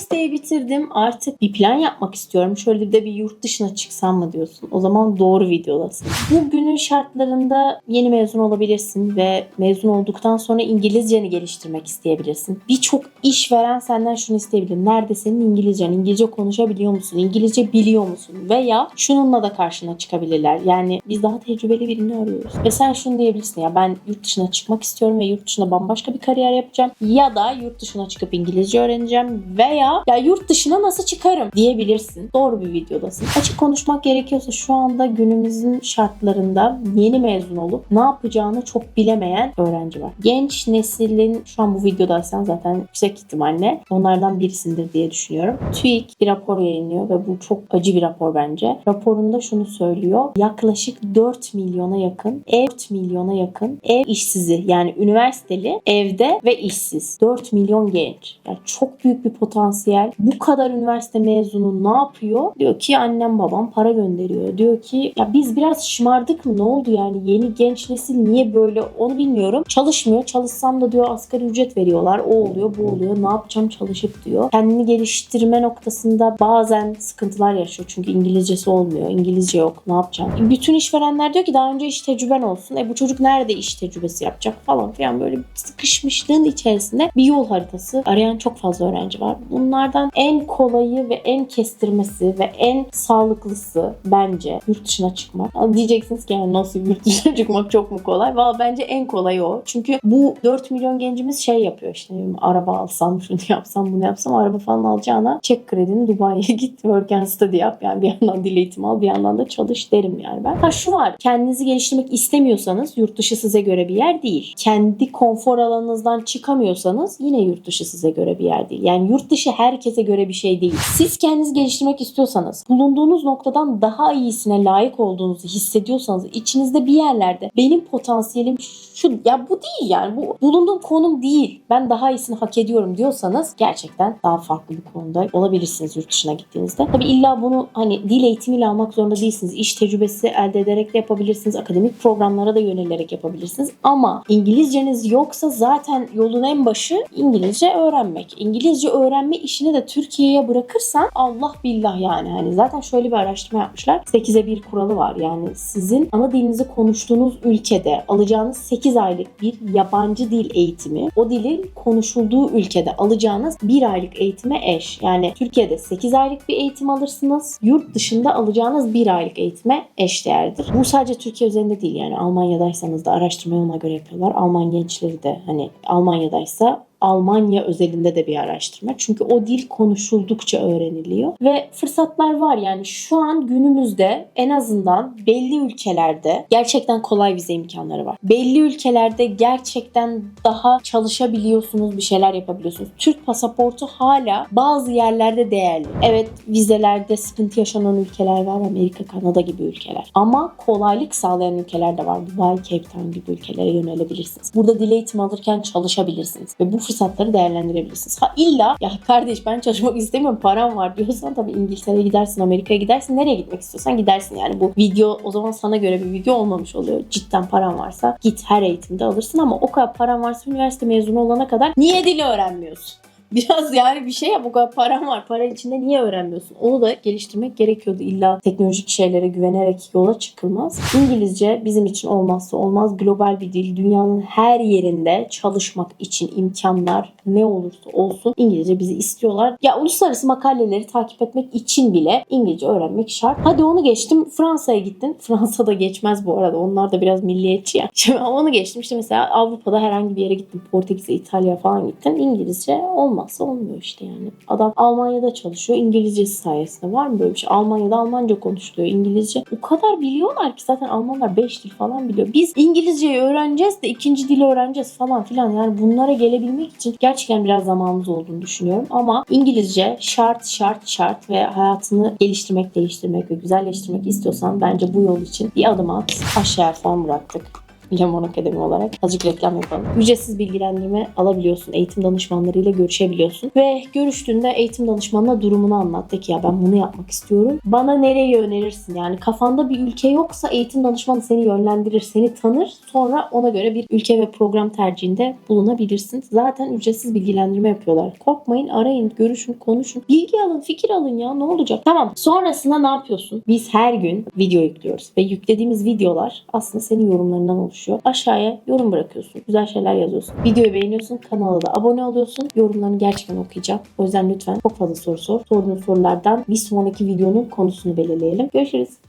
Üniversiteyi bitirdim. Artık bir plan yapmak istiyorum. Şöyle de bir yurt dışına çıksam mı diyorsun. O zaman doğru videodasın. Bugünün şartlarında yeni mezun olabilirsin ve mezun olduktan sonra İngilizceni geliştirmek isteyebilirsin. Birçok işveren senden şunu isteyebilir. Nerede senin İngilizcen? İngilizce konuşabiliyor musun? İngilizce biliyor musun? Veya şununla da karşına çıkabilirler. Yani biz daha tecrübeli birini arıyoruz. Ve sen şunu diyebilirsin ya ben yurt dışına çıkmak istiyorum ve yurt dışında bambaşka bir kariyer yapacağım. Ya da yurt dışına çıkıp İngilizce öğreneceğim veya ya yurt dışına nasıl çıkarım diyebilirsin. Doğru bir videodasın. Açık konuşmak gerekiyorsa şu anda günümüzün şartlarında yeni mezun olup ne yapacağını çok bilemeyen öğrenci var. Genç neslin şu an bu videodaysan zaten yüksek ihtimalle onlardan birisindir diye düşünüyorum. TÜİK bir rapor yayınlıyor ve bu çok acı bir rapor bence. Raporunda şunu söylüyor. Yaklaşık 4 milyona yakın ev 4 milyona yakın ev işsizi yani üniversiteli evde ve işsiz. 4 milyon genç. Yani çok büyük bir potansiyel. Bu kadar üniversite mezunu ne yapıyor? Diyor ki annem babam para gönderiyor. Diyor ki ya biz biraz şımardık mı? Ne oldu yani? Yeni genç nesil niye böyle? Onu bilmiyorum. Çalışmıyor. Çalışsam da diyor asgari ücret veriyorlar. O oluyor, bu oluyor. Ne yapacağım çalışıp diyor. Kendini geliştirme noktasında bazen sıkıntılar yaşıyor. Çünkü İngilizcesi olmuyor. İngilizce yok. Ne yapacağım? Bütün işverenler diyor ki daha önce iş tecrüben olsun. E bu çocuk nerede iş tecrübesi yapacak falan filan böyle sıkışmışlığın içerisinde bir yol haritası arayan çok fazla öğrenci var. Bunlardan en kolayı ve en kestirmesi ve en sağlıklısı bence yurt dışına çıkmak. Ama diyeceksiniz ki yani nasıl yurt dışına çıkmak çok mu kolay? Valla bence en kolayı o. Çünkü bu 4 milyon gencimiz şey yapıyor işte araba alsam şunu yapsam bunu yapsam araba falan alacağına çek kredini Dubai'ye git work and study yap. Yani bir yandan dil eğitimi al bir yandan da çalış derim yani ben. Ha şu var kendinizi geliştirmek istemiyorsanız yurt dışı size göre bir yer değil. Kendi konfor alanınızdan çıkamıyorsanız yine yurt dışı size göre bir yer değil. Yani yurt dışı herkese göre bir şey değil. Siz kendinizi geliştirmek istiyorsanız, bulunduğunuz noktadan daha iyisine layık olduğunuzu hissediyorsanız, içinizde bir yerlerde benim potansiyelim şu ya bu değil yani bu bulunduğum konum değil. Ben daha iyisini hak ediyorum diyorsanız gerçekten daha farklı bir konuda olabilirsiniz yurt dışına gittiğinizde. Tabii illa bunu hani dil eğitimiyle almak zorunda değilsiniz. İş tecrübesi elde ederek de yapabilirsiniz. Akademik programlara da yönelerek yapabilirsiniz. Ama İngilizceniz yoksa zaten yolun en başı İngilizce öğrenmek. İngilizce öğrenme işini de Türkiye'ye bırakırsan Allah billah yani. Hani zaten şöyle bir araştırma yapmışlar. 8'e 1 kuralı var. Yani sizin ana dilinizi konuştuğunuz ülkede alacağınız 8 aylık bir yabancı dil eğitimi o dilin konuşulduğu ülkede alacağınız 1 aylık eğitime eş. Yani Türkiye'de 8 aylık bir eğitim alırsınız. Yurt dışında alacağınız 1 aylık eğitime eş değerdir. Bu sadece Türkiye üzerinde değil yani Almanya'daysanız da araştırmayı ona göre yapıyorlar. Alman gençleri de hani Almanya'daysa Almanya özelinde de bir araştırma. Çünkü o dil konuşuldukça öğreniliyor ve fırsatlar var yani şu an günümüzde en azından belli ülkelerde gerçekten kolay vize imkanları var. Belli ülkelerde gerçekten daha çalışabiliyorsunuz, bir şeyler yapabiliyorsunuz. Türk pasaportu hala bazı yerlerde değerli. Evet vizelerde sıkıntı yaşanan ülkeler var. Amerika, Kanada gibi ülkeler. Ama kolaylık sağlayan ülkeler de var. Dubai, Cape Town gibi ülkelere yönelebilirsiniz. Burada dil eğitimi alırken çalışabilirsiniz. Ve bu fırsatları değerlendirebilirsiniz. Ha illa ya kardeş ben çalışmak istemiyorum param var diyorsan tabii İngiltere'ye gidersin, Amerika'ya gidersin. Nereye gitmek istiyorsan gidersin yani. Bu video o zaman sana göre bir video olmamış oluyor. Cidden paran varsa git her eğitimde alırsın ama o kadar paran varsa üniversite mezunu olana kadar niye dili öğrenmiyorsun? Biraz yani bir şey yap o kadar param var. Para içinde niye öğrenmiyorsun? Onu da geliştirmek gerekiyordu. İlla teknolojik şeylere güvenerek yola çıkılmaz. İngilizce bizim için olmazsa olmaz. Global bir dil. Dünyanın her yerinde çalışmak için imkanlar ne olursa olsun İngilizce bizi istiyorlar. Ya uluslararası makaleleri takip etmek için bile İngilizce öğrenmek şart. Hadi onu geçtim. Fransa'ya gittin. Fransa'da geçmez bu arada. Onlar da biraz milliyetçi ya. Şimdi onu geçtim. İşte mesela Avrupa'da herhangi bir yere gittin. Portekiz'e, İtalya falan gittin. İngilizce olmaz olmazsa olmuyor işte yani. Adam Almanya'da çalışıyor. İngilizcesi sayesinde var mı böyle bir şey? Almanya'da Almanca konuşuluyor. İngilizce. O kadar biliyorlar ki zaten Almanlar 5 dil falan biliyor. Biz İngilizceyi öğreneceğiz de ikinci dili öğreneceğiz falan filan. Yani bunlara gelebilmek için gerçekten biraz zamanımız olduğunu düşünüyorum. Ama İngilizce şart şart şart ve hayatını geliştirmek, değiştirmek ve güzelleştirmek istiyorsan bence bu yol için bir adım at. Aşağıya son bıraktık. Lemon Akademi olarak. Azıcık reklam yapalım. Ücretsiz bilgilendirme alabiliyorsun. Eğitim danışmanlarıyla görüşebiliyorsun. Ve görüştüğünde eğitim danışmanına durumunu anlat. De ki ya ben bunu yapmak istiyorum. Bana nereyi önerirsin? Yani kafanda bir ülke yoksa eğitim danışmanı seni yönlendirir, seni tanır. Sonra ona göre bir ülke ve program tercihinde bulunabilirsin. Zaten ücretsiz bilgilendirme yapıyorlar. Korkmayın, arayın, görüşün, konuşun. Bilgi alın, fikir alın ya ne olacak? Tamam. Sonrasında ne yapıyorsun? Biz her gün video yüklüyoruz ve yüklediğimiz videolar aslında senin yorumlarından oluşuyor. Aşağıya yorum bırakıyorsun. Güzel şeyler yazıyorsun. Videoyu beğeniyorsun. Kanala da abone oluyorsun. Yorumlarını gerçekten okuyacağım. O yüzden lütfen çok fazla soru sor. Sorduğun sorulardan bir sonraki videonun konusunu belirleyelim. Görüşürüz.